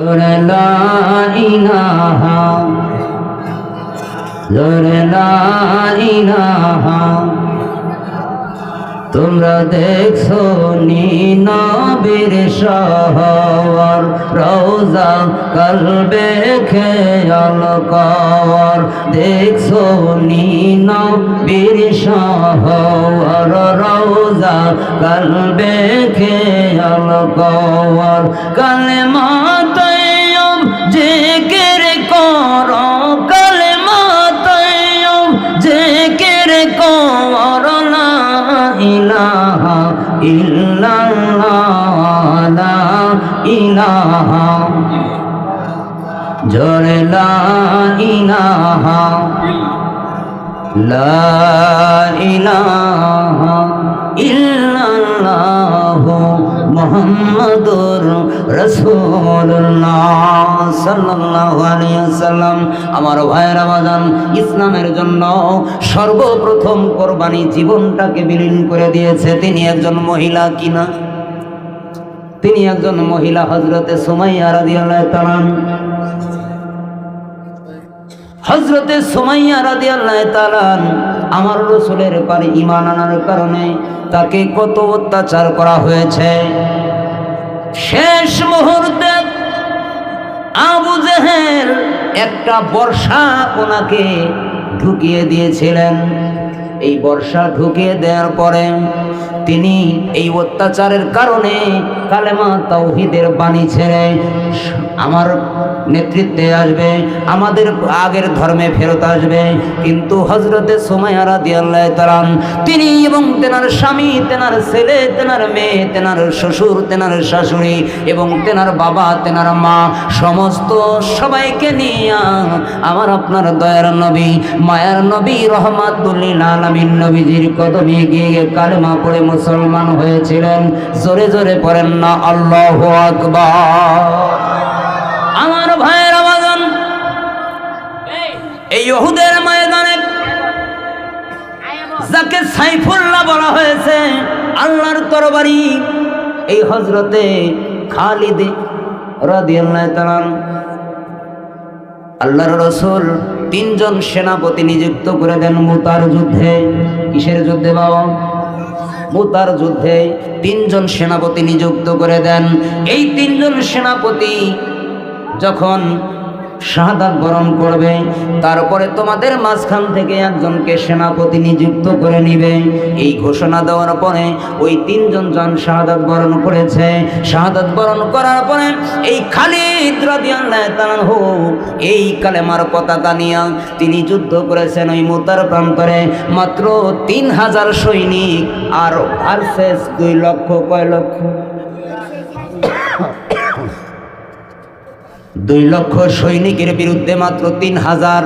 জোরে লা ইলাহা তোমরা দেখছ নবীর শহর রোজা কলবে খেয়াল কর। দেখছ নবীর শহর রোজা কলবে খেয়াল কর। কালেমা জিকির কর কালেমা তৈয়ব জিকির কর লা ইলাহা ইল্লাল্লাহ লা ইলাহা। জোরে লা ইলাহা। লা ইলাহা ইল্লাল্লাহ মুহাম্মাদুর রাসূলুল্লাহ সাল্লাল্লাহু আলাইহি ওয়াসাল্লাম। আমার ভাইয়েরা বাজান ইসলামের জন্য সর্বপ্রথম কোরবানি জীবনটাকে বিলীন করে দিয়েছে। তিনি একজন মহিলা কিনা? তিনি একজন মহিলা হজরতে সুমাইয়া রাদিয়াল্লাহু তাআলা হজরতে সুমাইয়া রাদিয়াল্লাহু তাআলা আমার রসুলের পারে ঈমান আনার কারণে তাকে কত অত্যাচার করা হয়েছে। শেষ মুহূর্তে আবু জেহেল একটা বর্ষা ওনাকে ঢুকিয়ে দিয়েছিলেন। এই বর্ষা ঢুকিয়ে দেওয়ার পরে তিনি এই অত্যাচারের কারণে কালেমা তাওহিদের বাণী ছেড়ে আমার নেতৃত্বে আসবে, আমাদের আগের ধর্মে ফেরত আসবে। কিন্তু হজরতে সোমায়ারা দিয়াল্লাহ তালান তিনি এবং তেনার স্বামী, তেনার ছেলে, তেনার মেয়ে, তেনার শ্বশুর, তেনার শাশুড়ি এবং তেনার বাবা, তেনার মা, সমস্ত সবাইকে নিয়ে আমার আপনার দয়ার নবী, মায়ার নবী, রহমাতুল্লিল আলমিন নবীজির কদমে গিয়ে কালেমা পড়ে মুসলমান হয়েছিলেন। জোরে জোরে পড়েন না, আল্লাহ আকবার। ভাইয়ের আবাদন এই। ইহুদের ময়দানে যাকে সাইফুল্লাহ বলা হয়েছে আল্লাহর তরবারি এই হজরতে খালিদ রাদিয়াল্লাহু আল্লাহর রসুল তিনজন সেনাপতি নিযুক্ত করে দেন মুতার যুদ্ধে। কিসের যুদ্ধে বাবা? মুতার যুদ্ধে তিনজন সেনাপতি নিযুক্ত করে দেন। এই তিনজন সেনাপতি যখন শাহাদাত বরণ করবে, তারপরে তোমাদের মাঝখান থেকে একজনকে সেনাপতি নিযুক্ত করে নিবে। এই ঘোষণা দেওয়ার পরে ওই তিনজন জন শাহাদাত বরণ করেছে। শাহাদাত বরণ করার পরে এই খালিদ রাদিয়াল্লাহু এই কালেমার পতাকা নিয়ে তিনি যুদ্ধ করেছেন ওই মুতার প্রান্তরে। মাত্র তিন হাজার সৈনিক আর ভার্সেস দুই লক্ষ, কয় লক্ষ? দুই লক্ষ সৈনিকের বিরুদ্ধে মাত্র তিন হাজার।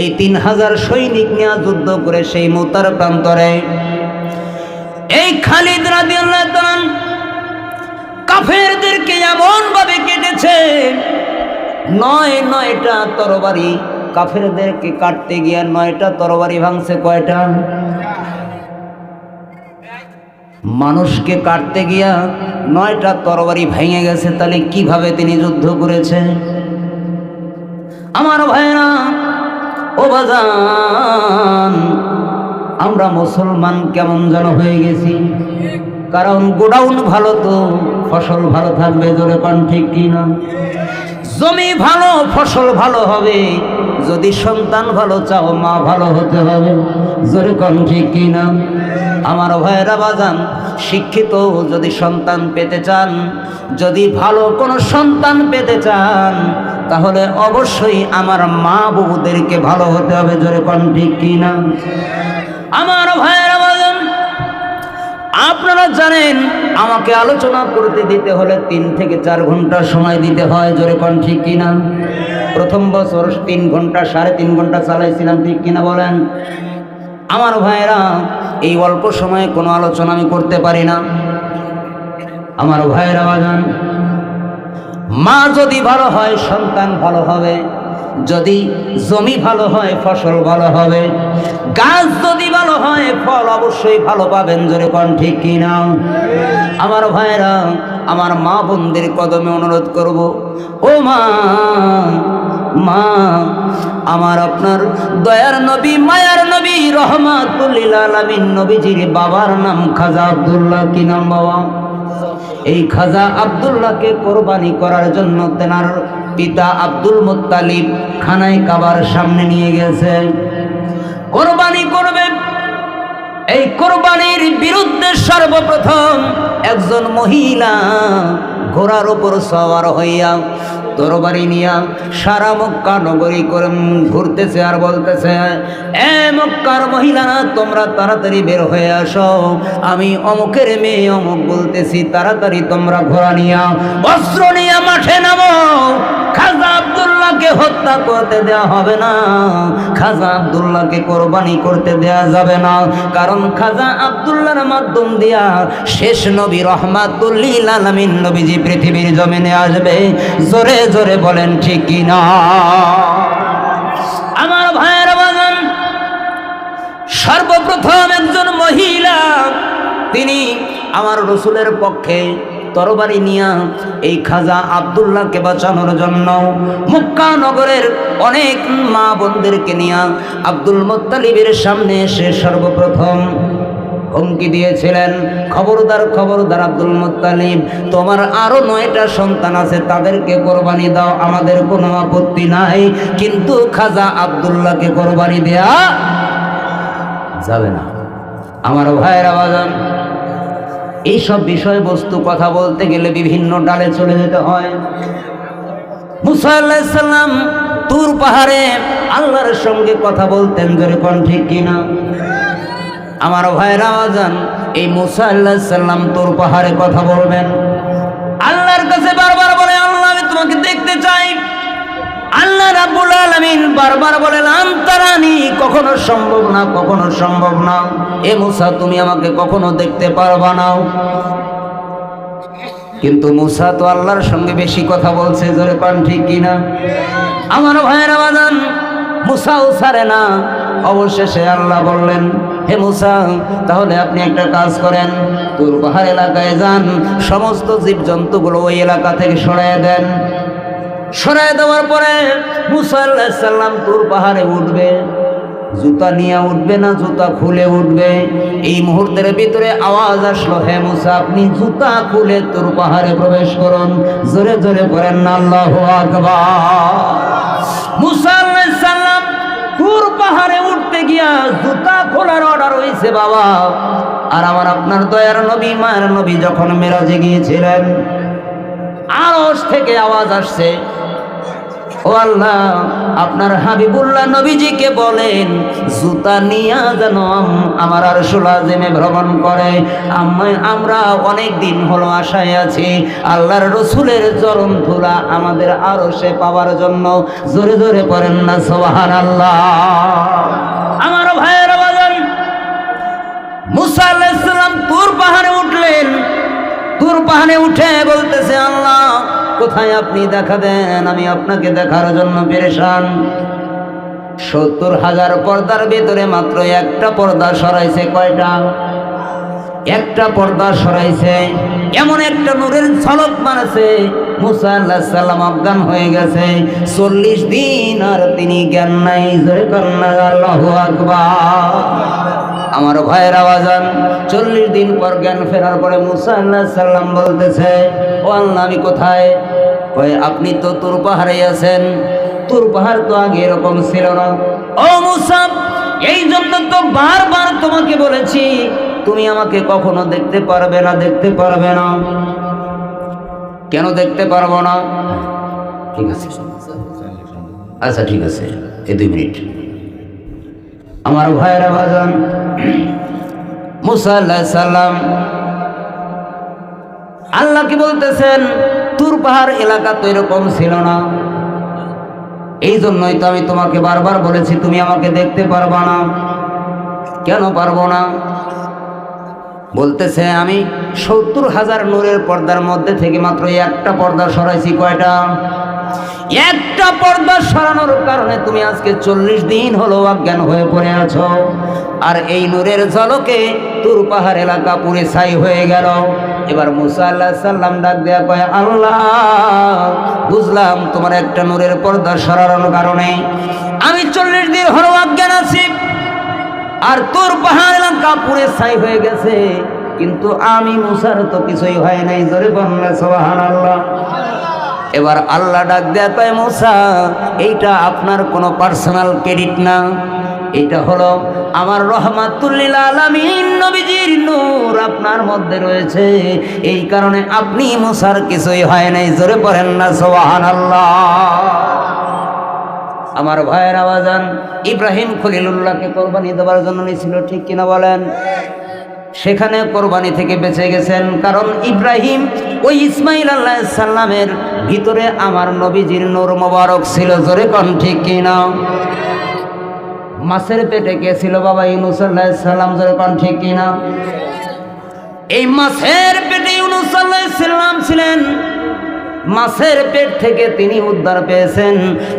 এই তিন হাজার সৈনিক নিয়ে যুদ্ধ করে সেই মোতার প্রান্তরে। এই খালিদ রাদিয়াল্লাহু তাআলা কাফেরদেরকে এমন ভাবে কেটেছে, নয় নয়টা তরবারি কাফেরদেরকে কাটতে গিয়ে নয়টা তরবারি ভাঙছে কয়টা? মানুষকে কাটতে গিয়া নয়টা তরবারি ভেঙে গেছে, তাহলে কীভাবে তিনি যুদ্ধ করেছে? আমার ভাইরা ও বাজান, আমরা মুসলমান কেমন যেন হয়ে গেছি? কারণ গোডাউন ভালো তো, ফসল ভালো থাকবে, জোরে পান ঠিক কিনা জমি ভালো, ফসল ভালো হবে, যদি সন্তান ভালো চাও, মা ভালো হতে হবে, জোরে কন ঠিক কিনা আমার ভাইয়েরা বাজান, শিক্ষিত যদি সন্তান পেতে চান, যদি ভালো কোনো সন্তান পেতে চান, তাহলে অবশ্যই আমার মা বাবুদেরকে ভালো হতে হবে, জোরে কন ঠিক কিনা আমার ভাইয়েরা বাজান, আপনারা জানেন, আমাকে আলোচনা করতে দিতে হলে তিন থেকে চার ঘণ্টা সময় দিতে হয়, জোরে কন ঠিক কিনা প্রথম বছর তিন ঘণ্টা, সাড়ে তিন ঘণ্টা চালাইছিলাম, ঠিক কিনা বলেন? আমার ভাইয়েরা, এই অল্প সময়ে কোনো আলোচনা আমি করতে পারি না। আমার ভাইয়েরা, বাজান, মা যদি ভালো হয়, সন্তান ভালো হবে। যদি জমি ভালো হয়, ফসল ভালো হবে। গাছ যদি ভালো হয়, ফল অবশ্যই ভালো পাবেন, জোরে কোন ঠিক কিনা আমার ভাইরা আমার মা বোনদের কদমে অনুরোধ করব, ও মা মা, আমার আপনার দয়ার নবী, মায়ার নবী রহমাতুল্লিল আলামিন নবীজির বাবার নাম খাজা আব্দুল্লাহ, কি নাম বাবা? এই খাজা আব্দুল্লাহকে কোরবানি করার জন্য তেনার পিতা আব্দুল মুত্তালিব খানায় কাবার সামনে নিয়ে গেছে। কোরবানি করবে। এই কোরবানির বিরুদ্ধে সর্বপ্রথম একজন মহিলা ঘোড়ার উপর সওয়ার হইয়া তরবারি নিয়া সারা মক্কা নগরী করে ঘুরতেছে আর বলতেছে, এ মক্কার মহিলারা, তোমরা তাড়াতাড়ি বের হয়ে আসো। আমি অমুকের মেয়ে অমুক বলতেছি, তাড়াতাড়ি তোমরা ঘোরা নিয়া, অস্ত্র নিয়ে মাঠে নামো। খাজা আব্দুল্লাহকে হত্যা করতে দেয়া হবে না। খাজা আব্দুল্লাহকে কোরবানি করতে দেয়া যাবে না। কারণ খাজা আব্দুল্লাহর মাধ্যম দিয়া শেষ নবী রহমাতুল্লিল আলামিন নবীজি পৃথিবীর জমিনে আসবে। জোরে জোরে বলেন, ঠিক কি না? আমার ভাইয়ের বাগান, সর্বপ্রথম একজন মহিলা, তিনি আমার রসুলের পক্ষে তরবারি নিয়া এই খাজা আবদুল্লাহকে বাঁচানোর জন্য মক্কা নগরের অনেক মা বোনদেরকে নিয়া আব্দুল মোত্তালিবের সামনে এসে সর্বপ্রথম হুমকি দিয়েছিলেন। খবরদার খবরদার আব্দুল মোত্তালিব, তোমার আরও নয়টা সন্তান আছে, তাদেরকে কোরবানি দাও, আমাদের কোনো আপত্তি নাই। কিন্তু খাজা আবদুল্লাহকে কোরবানি দেয়া যাবে না। আমার ভাইয়ের আবাজান এইসব বিষয়বস্তু কথা বলতে গেলে বিভিন্ন ডালে চলে যেতে হয়। মুসা তুর পাহাড়ে আল্লাহর সঙ্গে কথা বলতেন জোরে কোন ঠিক কিনা? আমার ভাইয়ের আওয়াজান এই মুসা আল্লাহ সাল্লাম তোর পাহাড়ে কথা বলবেন। আল্লাহর কাছে বারবার বলে, আল্লাহ, আমি তোমাকে দেখতে চাই। আল্লাহ রাব্বুল আলামিন বারবার বলেন, আন্তারানি, কখনো সম্ভব না, কখনো সম্ভব না। এ মুসা, তুমি আমাকে কখনো দেখতে পারবা না। কিন্তু মুসা তো আল্লাহর সঙ্গে বেশি কথা বলছে, জোরে পান ঠিক কিনা? আমার ভাইয়ের আবাদান মুসাও ছাড়ে না। অবশেষে আল্লাহ বললেন, হে মুসা, তাহলে আপনি একটা কাজ করেন তোর পাহাড় এলাকায় যান, সমস্ত জীবজন্তুগুলো ওই এলাকা থেকে সরাই দেন। সরাই দেওয়ার পরে মুসা আল্লাহ সাল্লাম তোর পাহাড়ে উঠবে। জুতা নিয়ে উঠবে না, জুতা খুলে উঠবে। এই মুহূর্তের ভিতরে আওয়াজ আসলো, হে মুসা, আপনি জুতা খুলে তোর পাহাড়ে প্রবেশ করুন। জোরে জোরে করেন আল্লাহ আকবার। মুসা আলাইহিস সালাম তুর পাহাড়ে উঠতে গিয়া জুতা খোলার অর্ডার হয়েছে বাবা। আর আমার আপনার দয়ার নবী, মায়ের নবী যখন মেরাজে গিয়েছিলেন আরস থেকে আওয়াজ আসছে। ও আল্লাহ, আপনার হাবিবুল্লাহ নবীজিকে বলেন, জুতা নিয়া যেন আমার আর সুলাজেমে ভ্রমণ করে। আম- আমরা অনেক দিন হলো আশায় আছি। আল্লাহর রসুলের চরণ ধুলা আমাদের আরও সে পাওয়ার জন্য। জোরে জোরে পড়েন না সোহান আল্লাহ আমার ভাইয়ের বাজান, মুসা আলাইসাল্লাম তুর পাহাড়ে উঠলেন। তুর পাহাড়ে উঠে বলতেছে, আল্লাহ, কোথায় আপনি দেখা দেন? আমি আপনাকে দেখার জন্য পেরেশান। সত্তর হাজার পর্দার ভেতরে মাত্র একটা পর্দা সরাইছে কয়টা? একটা পর্দা সরাইছে, এমন একটা নূরের ঝলক মারছে, মুসা আল্লাহ সাল্লাম অজ্ঞান হয়ে গেছে। চল্লিশ দিন আর তিনি জ্ঞান নাই জয় কন্যা, আল্লাহ আকবার। আমার ভাইয়ের আওয়াজান চল্লিশ দিন পর জ্ঞান ফেরার পরে মুসা আল্লাহ সাল্লাম বলতেছে, ও আল্লাহ, আমি কোথায়? কয়, আপনি তো তোর পাহাড়ে আছেন। তোর পাহাড় তো আগে এরকম ছিল না। ও মুসা, এই জন্য তো বারবার তোমাকে বলেছি, তুমি আমাকে কখনো দেখতে পারবে না, দেখতে পারবে না। কেন দেখতে পারব না? ঠিক আছে। আচ্ছা ঠিক আছে, এই দুই মিনিট। আমার ভাইয়েরা বাজান মুসা আল্লাহ সাল্লাম আল্লাহ কি বলতেছেন? তুর পাহাড় এলাকা তো এরকম ছিল না। এই জন্যই তো আমি তোমাকে বারবার বলেছি, তুমি আমাকে দেখতে পারবা না। কেন পারব না? বলতেছে, আমি সত্তর হাজার নূরের পর্দার মধ্যে থেকে মাত্র একটা পর্দা সরাইছি। কয়টা? একটা পর্দা সরানোর কারণে তুমি আজকে চল্লিশ দিন হলো অজ্ঞান হয়ে পড়ে আছো। আর এই নূরের ঝলকে তুর পাহাড় এলাকা পুরে ছাই হয়ে গেল। এবার মুসা আল্লাহ সাল্লাম ডাক দেয়া কয়, আল্লাহ, বুঝলাম তোমার একটা নূরের পর্দা সরানোর কারণে আমি চল্লিশ দিন হলো অজ্ঞান আছি। আর তোর পাহাড় এলাকা পুরে ছাই হয়ে গেছে। কিন্তু আমি মুসার তো কিছুই হয় নাই। জোরে বললে সোহান আল্লাহ এবার আল্লাহ ডাক দেয়া কয়, মুসা, এইটা আপনার কোনো পার্সোনাল ক্রেডিট না? এটা হলো আমার রহমাতুল্লিল আলামিন নবীজির নূর আপনার মধ্যে রয়েছে। এই কারণে আপনি মুসার কিছুই হয় নাই, জোরে পড়েন না সোহান আল্লাহ আমার ভাইয়ের আওয়াজান ইব্রাহিম খলিলুল্লাহকে কোরবানি দেওয়ার জন্য নিয়েছিল, ঠিক কিনা বলেন? সেখানে কোরবানি থেকে বেঁচে গেছেন। কারণ ইব্রাহিম ওই ইসমাইল আল্লাহ সাল্লামের ভিতরে আমার নবীজির নূর মোবারক ছিল। জোরে কন ঠিক কিনা মাছের পেটে কে ছিল বাবা ইউনুস আল্লাহ সাল্লাম জোরে কন ঠিক কিনা এই মাছের পেটে ইউনুস আল্লাহ সাল্লাম ছিলেন মাছের পেট থেকে তিনি উদ্ধার পেয়েছেন।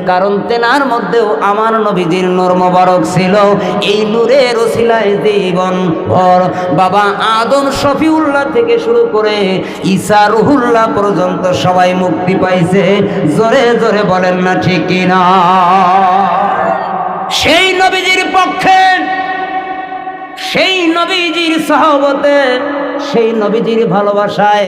কারণ তেনার মধ্যেও আমার নবীজির নূর মোবারক ছিল। এই নূরের ওসিলায় জীবন ভর। বাবা আদম শফিউল্লাহ থেকে শুরু করে ঈসা রুহুল্লাহ পর্যন্ত সবাই মুক্তি পাইছে। জোরে জোরে বলেন না ঠিক কিনা? সেই নবীজির পক্ষে, সেই নবীজির সহবতে, সেই নবীজির ভালোবাসায়